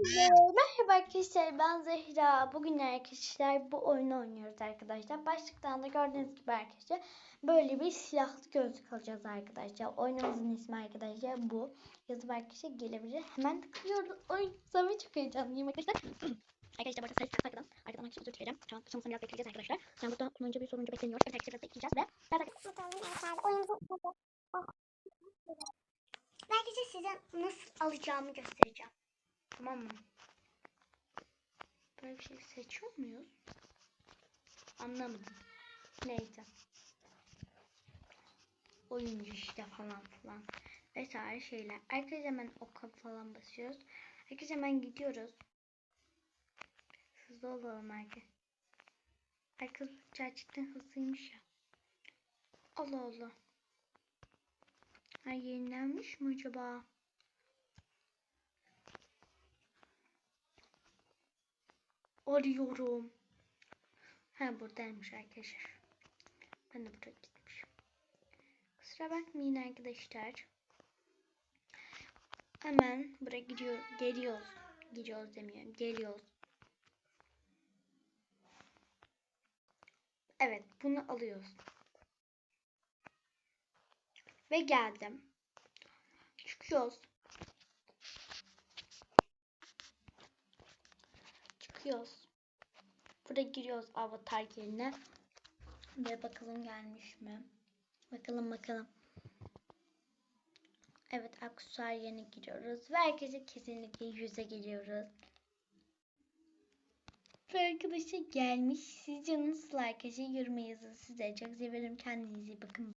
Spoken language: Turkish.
Merhaba arkadaşlar ben Zehra. Bugün arkadaşlar bu oyunu oynuyoruz arkadaşlar. Başlıktan da gördüğünüz gibi arkadaşlar böyle bir silahlı gözlük alacağız arkadaşlar. Oyunumuzun ismi arkadaşlar bu. Yazıp arkadaşlar gelebilir. Hemen tıklıyoruz. Oy sana çok heyecanlıyım arkadaşlar. Arkadaşlar burada ses arkadan. Arkadan arkadaşlar özür dilerim. Şu an açılmasını biraz bekleyeceğiz arkadaşlar. Yani burada kullanıcı bir sorunca bekleniyor. Evet arkadaşlar biraz bekleyeceğiz ve Ve arkadaşlar size nasıl alacağımı göstereceğim. Tamam mı? Böyle bir şey seçiyor muyuz? Anlamadım. Neyse. Oyuncu işte falan filan. Vesaire şeyler. Arkadaşlar hemen oka falan basıyoruz. Arkadaşlar hemen gidiyoruz. Hızlı olalım arkadaşlar. Arkadaşlar gerçekten hızlıymış ya. Allah Allah. Ha yenilenmiş mi acaba? Arıyorum. Ha buradaymış arkadaşlar. Ben de buraya gitmişim. Kusura bakmayın arkadaşlar. Hemen buraya gidiyor, geliyoruz. Gidiyoruz demiyorum. Geliyoruz. Evet bunu alıyoruz. Ve geldim. Çıkıyoruz. Çıkıyoruz. Burada giriyoruz avatar yerine. Ve bakalım gelmiş mi? Bakalım bakalım. Evet aksesuar yerine giriyoruz. Ve herkese kesinlikle yüze geliyoruz. Ve arkadaşlar gelmiş. Sizce nasıl arkadaşlar? Yoruma yazın. Size çok severim. Kendinize iyi bakın.